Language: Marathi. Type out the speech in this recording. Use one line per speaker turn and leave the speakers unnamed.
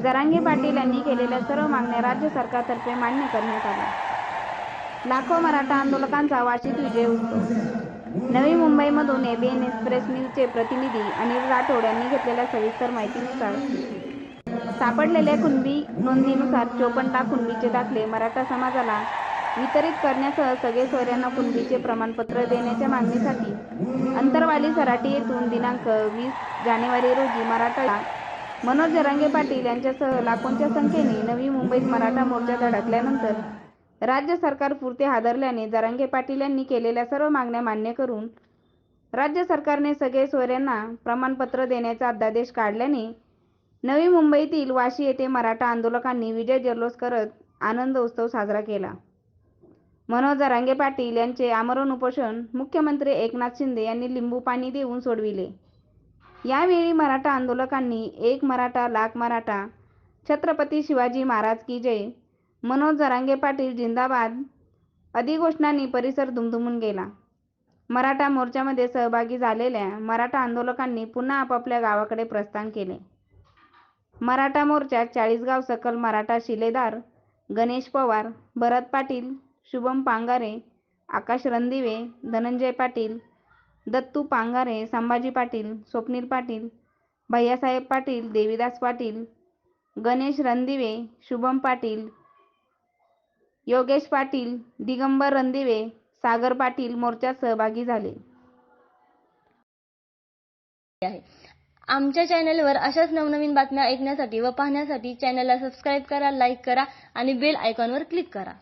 दरांगी पाटील यांनी केलेल्या सर्व मागण्या राज्य सरकारतर्फे मान्य करण्यात आल्या. लाखो मराठा आंदोलकांचा वार्षिक विजय उत्सव. नवी मुंबईमधून एबीएन एक्सप्रेस न्यूजचे प्रतिनिधी अनिल राठोड यांनी घेतलेल्या सविस्तर माहितीनुसार सापडलेल्या कुणबी नोंदीनुसार चोपन्न लाख कुणबीचे दाखले मराठा समाजाला वितरित करण्यासह सगळे सोयऱ्यांना कुणबीचे प्रमाणपत्र देण्याच्या मागणीसाठी अंतरवाली सराटी येथून दिनांक वीस जानेवारी रोजी मराठा मनोज जरांगे पाटील यांच्यासह लाखोंच्या संख्येने नवी मुंबईत मराठा मोर्चा धडकल्यानंतर राज्य सरकार पुरते हादरल्याने जरांगे पाटील यांनी केलेल्या सर्व मागण्या मान्य करून राज्य सरकारने सगळे सोयऱ्यांना प्रमाणपत्र देण्याचा अध्यादेश काढल्याने नवी मुंबईतील वाशी येथे मराठा आंदोलकांनी विजय जल्लोष करत आनंद उत्सव साजरा केला. मनोज जरांगे पाटील यांचे आमरण उपोषण मुख्यमंत्री एकनाथ शिंदे यांनी लिंबू पाणी देऊन सोडविले. यावेळी मराठा आंदोलकांनी एक मराठा लाख मराठा छत्रपती शिवाजी महाराज की जय मनोज जरांगे पाटील जिंदाबाद आदी घोषणांनी परिसर दुमदुमून गेला. मराठा मोर्चामध्ये सहभागी झालेल्या मराठा आंदोलकांनी पुन्हा आपापल्या गावाकडे प्रस्थान केले. मराठा मोर्चात चाळीसगाव सकल मराठा शिलेदार गणेश पवार भरत पाटील शुभम पांगारे आकाश रणदिवे धनंजय पाटील दत्तू पांगारे संभाजी पाटील स्वप्नील पाटील भैयासाहेब पाटील देवीदास पाटील गणेश रणदिवे शुभम पाटील योगेश पाटील दिगंबर रणदिवे सागर पाटील मोर्चात सहभागी झाले.
आमच्या चॅनलवर अशाच नवनवीन बातम्या ऐकण्यासाठी व पाहण्यासाठी चॅनलला सबस्क्राईब करा लाईक करा आणि बेल आयकॉनवर क्लिक करा.